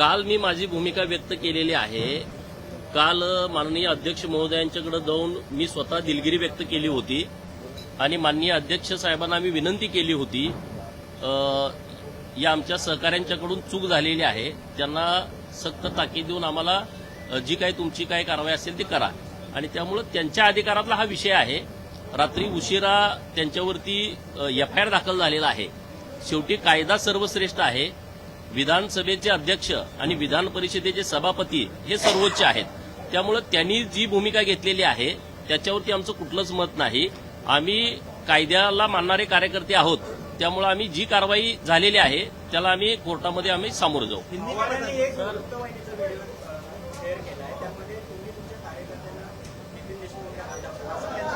काल मी माझी भूमिका व्यक्त केलेली आहे. काल माननीय अध्यक्ष महोदयांच्याकडे जाऊन मी स्वतः दिलगिरी व्यक्त केली होती आणि माननीय अध्यक्ष साहेबांना मी विनंती केली होती या आमच्या सहकाऱ्यांच्याकडून चूक झालेली आहे. त्यांना सक्त ताकीद देऊन आम्हाला जी काही तुमची काही कारवाई असेल ती करा. आणि त्यामुळं त्यांच्या अधिकारातला हा विषय आहे. रात्री उशिरा त्यांच्यावरती एफ आय आर दाखल झालेला आहे. शेवटी कायदा सर्वश्रेष्ठ आहे. विधानसभेचे अध्यक्ष आणि विधान परिषदेचे सभापती हे सर्वोच्च आहेत. त्यामुळं त्यांनी जी भूमिका घेतलेली आहे त्याच्यावरती आमचं कुठलंच मत नाही. आम्ही कायद्याला मानणारे कार्यकर्ते आहोत. त्यामुळं आम्ही जी कारवाई झालेली आहे त्याला आम्ही कोर्टामध्ये आम्ही सामोरं जाऊ. त्यामध्ये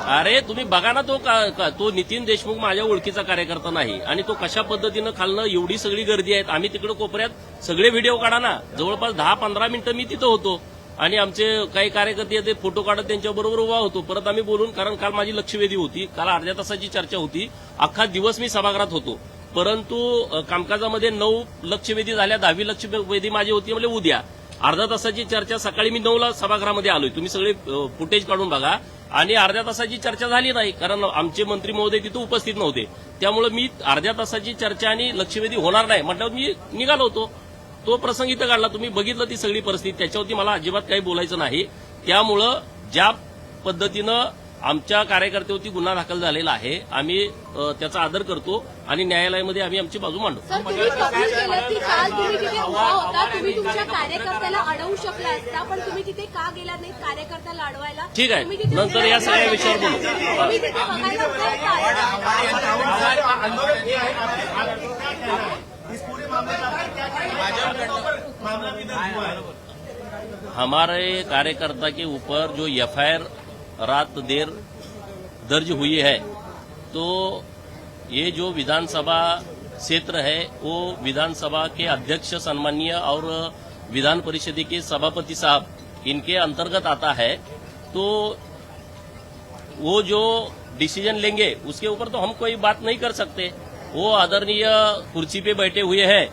अरे तुम्ही बघा ना तो का का- तो नितीन देशमुख माझ्या ओळखीचा कार्यकर्ता नाही. आणि तो कशा पद्धतीनं खालनं एवढी सगळी गर्दी आहेत. आम्ही तिकडे कोपऱ्यात सगळे व्हिडिओ काढा ना. जवळपास दहा पंधरा मिनिटं मी तिथं होतो. आणि आमचे काही कार्यकर्ते ते फोटो काढत त्यांच्याबरोबर उभा होतो. परत आम्ही बोलून कारण काल माझी लक्षवेधी होती. काल अर्ध्या तासाची चर्चा होती. अख्खा दिवस मी सभागृहात होतो. परंतु कामकाजामध्ये नऊ लक्षवेधी झाल्या दहावी लक्षवेधी माझी होती म्हणजे उद्या. अर्धा तासाची चर्चा सकाळी मी नऊला सभागृहामध्ये आलोय. तुम्ही सगळे फुटेज काढून बघा. आणि अर्ध्या तासाची चर्चा झाली नाही कारण आमचे मंत्री महोदय तिथे उपस्थित नव्हते. त्यामुळे मी अर्ध्या तासाची चर्चा आणि लक्षवेधी होणार नाही. म्हटल्यावर मी निघालो होतो. तो प्रसंग इथं काढला. तुम्ही बघितलं ती सगळी परिस्थिती. त्याच्यावरती मला अजिबात काही बोलायचं नाही. त्यामुळं ज्या पद्धतीनं आमच्या कार्यकर्त्यावरती गुन्हा दाखल झालेला आहे आम्ही त्याचा आदर करतो आणि न्यायालयामध्ये आम्ही आमची बाजू मांडतो सर तुम्ही कबूल केलं की काल तुम्ही तिथे उभा होता तुम्ही तुमच्या कार्यकर्त्याला अडवू शकला असता पण तुम्ही तिथे का गेला नाही कार्यकर्त्याला अडवायला ठीक आहे. नंतर या सगळ्या विषयावर बोलू. हमारे कार्यकर्ता के ऊपर जो एफआईआर रात देर दर्ज हुई है। तो ये जो विधानसभा क्षेत्र है, वो विधानसभा के अध्यक्ष सम्मानीय और विधान परिषद के सभापति साहब, इनके अंतर्गत आता है। तो वो जो डिसीज़न लेंगे, उसके ऊपर तो हम कोई बात नहीं कर सकते। वो आदरणीय कुर्सी पे बैठे हुए हैं।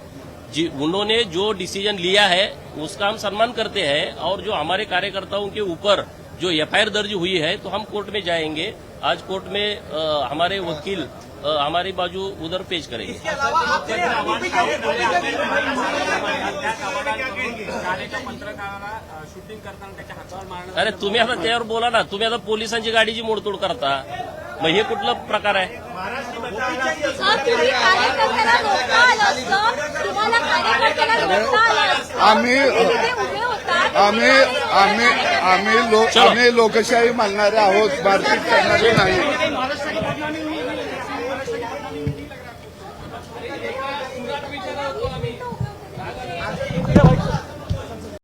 जी, उन्होंने जो डिसीज़न लिया है, उसका हम सम्मान करते हैं। और जो हमारे कार्यकर्ताओं के ऊपर जो एफआईआर दर्ज हुई है तो हम कोर्ट में जाएँगे। आज कोर्ट में आ, हमारे वकील हमारी बाजू उधर पेश करेंगे। अरे तुम्हें आता तैयार बोला ना तुम्हें आता पुलिस गाड़ी जी मोडतोड करता मैं ये कुछ प्रकार है आम्ही आम्ही. आम्ही लोकशाही मानणारे आहोत भारतीय करणारे नाही